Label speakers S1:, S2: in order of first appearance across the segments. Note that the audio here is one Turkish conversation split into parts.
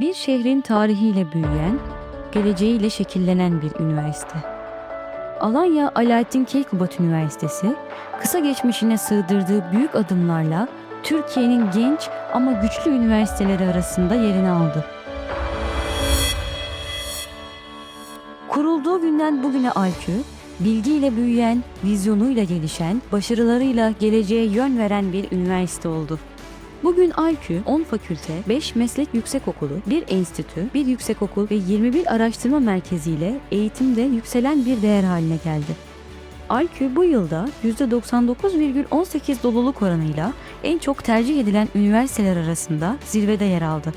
S1: Bir şehrin tarihiyle büyüyen, geleceğiyle şekillenen bir üniversite. Alanya Alaaddin Keykubat Üniversitesi, kısa geçmişine sığdırdığı büyük adımlarla Türkiye'nin genç ama güçlü üniversiteleri arasında yerini aldı. Kurulduğu günden bugüne ALKÜ, bilgiyle büyüyen, vizyonuyla gelişen, başarılarıyla geleceğe yön veren bir üniversite oldu. Bugün ALKÜ 10 fakülte, 5 meslek yüksekokulu, 1 enstitü, 1 yüksekokul ve 21 araştırma merkeziyle eğitimde yükselen bir değer haline geldi. ALKÜ bu yılda %99,18 doluluk oranıyla en çok tercih edilen üniversiteler arasında zirvede yer aldı.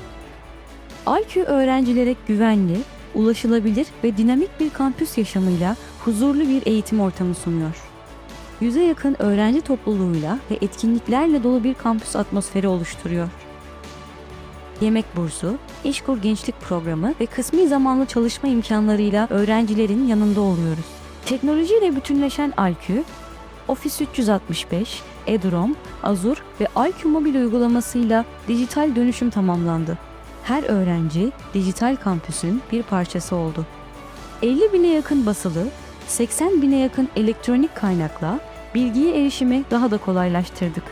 S1: ALKÜ öğrencilere güvenli, ulaşılabilir ve dinamik bir kampüs yaşamıyla huzurlu bir eğitim ortamı sunuyor. Yüze yakın öğrenci topluluğuyla ve etkinliklerle dolu bir kampüs atmosferi oluşturuyor. Yemek bursu, İşkur Gençlik Programı ve kısmi zamanlı çalışma imkanlarıyla öğrencilerin yanında oluyoruz. Teknolojiyle bütünleşen Alkü, Office 365, Edurom, Azure ve Alkü mobil uygulamasıyla dijital dönüşüm tamamlandı. Her öğrenci dijital kampüsün bir parçası oldu. 50 bine yakın basılı, 80 bine yakın elektronik kaynakla bilgiye erişimi daha da kolaylaştırdık.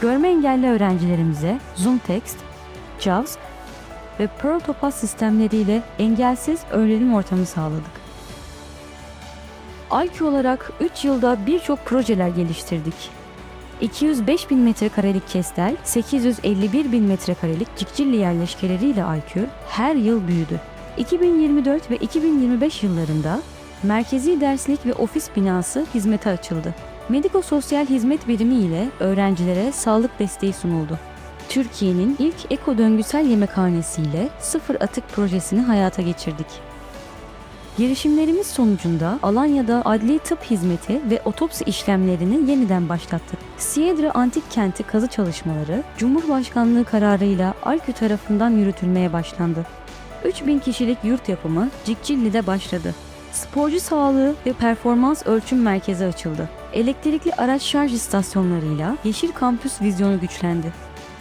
S1: Görme engelli öğrencilerimize Zoom Text, JAWS ve Pearl Topaz sistemleriyle engelsiz öğrenim ortamı sağladık. ALKÜ olarak 3 yılda birçok projeler geliştirdik. 205 bin metrekarelik Kestel, 851 bin metrekarelik Cikcilli yerleşkeleriyle ALKÜ her yıl büyüdü. 2024 ve 2025 yıllarında merkezi derslik ve ofis binası hizmete açıldı. Mediko-sosyal hizmet birimi ile öğrencilere sağlık desteği sunuldu. Türkiye'nin ilk eko döngüsel yemekhanesiyle sıfır atık projesini hayata geçirdik. Girişimlerimiz sonucunda Alanya'da adli tıp hizmeti ve otopsi işlemlerini yeniden başlattık. Siedra Antik Kenti kazı çalışmaları Cumhurbaşkanlığı kararıyla ALKÜ tarafından yürütülmeye başlandı. 3000 kişilik yurt yapımı Cikcilli'de başladı. Sporcu sağlığı ve performans ölçüm merkezi açıldı. Elektrikli araç şarj istasyonlarıyla Yeşil Kampüs vizyonu güçlendi.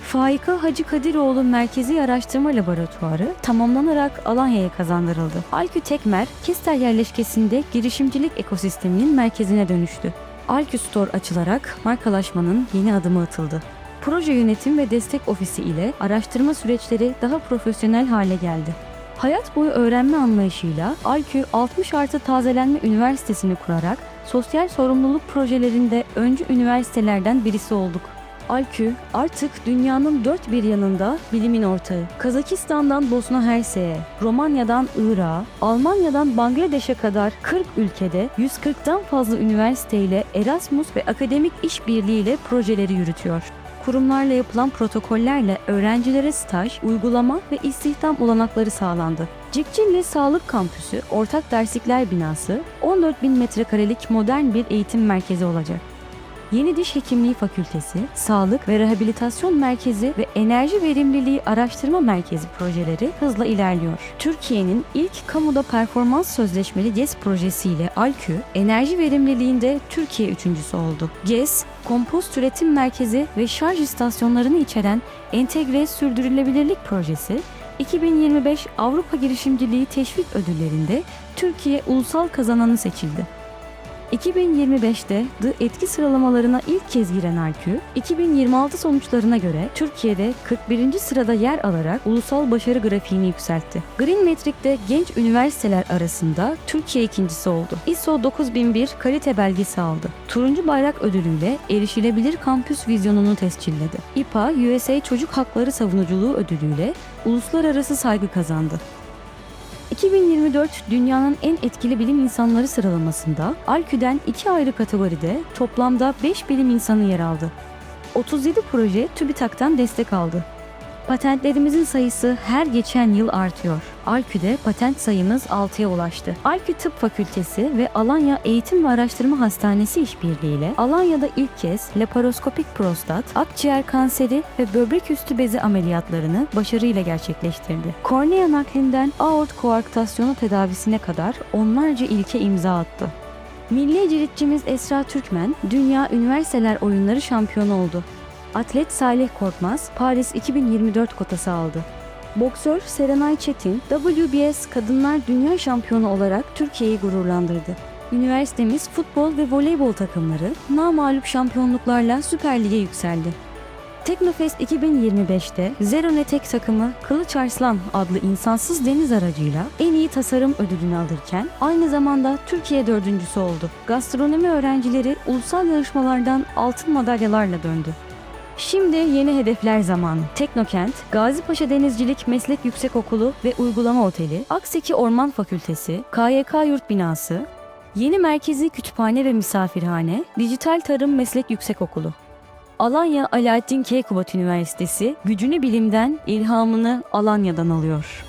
S1: Faika Hacı Kadiroğlu Merkezi Araştırma Laboratuvarı tamamlanarak Alanya'ya kazandırıldı. Alkü Tekmer, Kestel yerleşkesinde girişimcilik ekosisteminin merkezine dönüştü. Alkü Store açılarak markalaşmanın yeni adımı atıldı. Proje yönetim ve destek ofisi ile araştırma süreçleri daha profesyonel hale geldi. Hayat boyu öğrenme anlayışıyla Alkü 60 artı tazelenme üniversitesini kurarak sosyal sorumluluk projelerinde öncü üniversitelerden birisi olduk. Alkü artık dünyanın dört bir yanında bilimin ortağı. Kazakistan'dan Bosna Hersek'e, Romanya'dan Irak'a, Almanya'dan Bangladeş'e kadar 40 ülkede 140'tan fazla üniversiteyle Erasmus ve akademik işbirliğiyle projeleri yürütüyor kurumlarla yapılan protokollerle öğrencilere staj, uygulama ve istihdam olanakları sağlandı. Cikcilli Sağlık Kampüsü, ortak derslikler binası, 14 bin metrekarelik modern bir eğitim merkezi olacak. Yeni Diş Hekimliği Fakültesi, Sağlık ve Rehabilitasyon Merkezi ve Enerji Verimliliği Araştırma Merkezi projeleri hızla ilerliyor. Türkiye'nin ilk kamuda performans sözleşmeli GES projesiyle ALKÜ, enerji verimliliğinde Türkiye üçüncüsü oldu. GES, kompost üretim merkezi ve şarj istasyonlarını içeren entegre sürdürülebilirlik projesi, 2025 Avrupa Girişimciliği Teşvik Ödülleri'nde Türkiye ulusal kazananı seçildi. 2025'te The etki sıralamalarına ilk kez giren ALKÜ, 2026 sonuçlarına göre Türkiye'de 41. sırada yer alarak ulusal başarı grafiğini yükseltti. Green Metric'te genç üniversiteler arasında Türkiye ikincisi oldu. ISO 9001 kalite belgesi aldı. Turuncu Bayrak ödülüyle erişilebilir kampüs vizyonunu tescilledi. İPA USA Çocuk Hakları Savunuculuğu ödülüyle uluslararası saygı kazandı. 2024 dünyanın en etkili bilim insanları sıralamasında Alkü'den iki ayrı kategoride toplamda 5 bilim insanı yer aldı. 37 proje TÜBİTAK'tan destek aldı. Patentlerimizin sayısı her geçen yıl artıyor. Alkü'de patent sayımız 6'ya ulaştı. Alkü Tıp Fakültesi ve Alanya Eğitim ve Araştırma Hastanesi işbirliğiyle Alanya'da ilk kez laparoskopik prostat, akciğer kanseri ve böbrek üstü bezi ameliyatlarını başarıyla gerçekleştirdi. Kornea naklinden aort koarktasyonu tedavisine kadar onlarca ilke imza attı. Milli ciritçimiz Esra Türkmen, Dünya Üniversiteler Oyunları şampiyonu oldu. Atlet Salih Korkmaz, Paris 2024 kotası aldı. Boksör Serenay Çetin, WBS Kadınlar Dünya Şampiyonu olarak Türkiye'yi gururlandırdı. Üniversitemiz futbol ve voleybol takımları namağlup şampiyonluklarla Süper Lig'e yükseldi. Teknofest 2025'te Zeronetek takımı Kılıç Arslan adlı insansız deniz aracıyla en iyi tasarım ödülünü alırken aynı zamanda Türkiye dördüncüsü oldu. Gastronomi öğrencileri ulusal yarışmalardan altın madalyalarla döndü. Şimdi yeni hedefler zamanı. Teknokent, Gazipaşa Denizcilik Meslek Yüksekokulu ve Uygulama Oteli, Akseki Orman Fakültesi, KYK Yurt Binası, Yeni Merkezi Kütüphane ve Misafirhane, Dijital Tarım Meslek Yüksekokulu. Alanya Alaaddin Keykubat Üniversitesi gücünü bilimden, ilhamını Alanya'dan alıyor.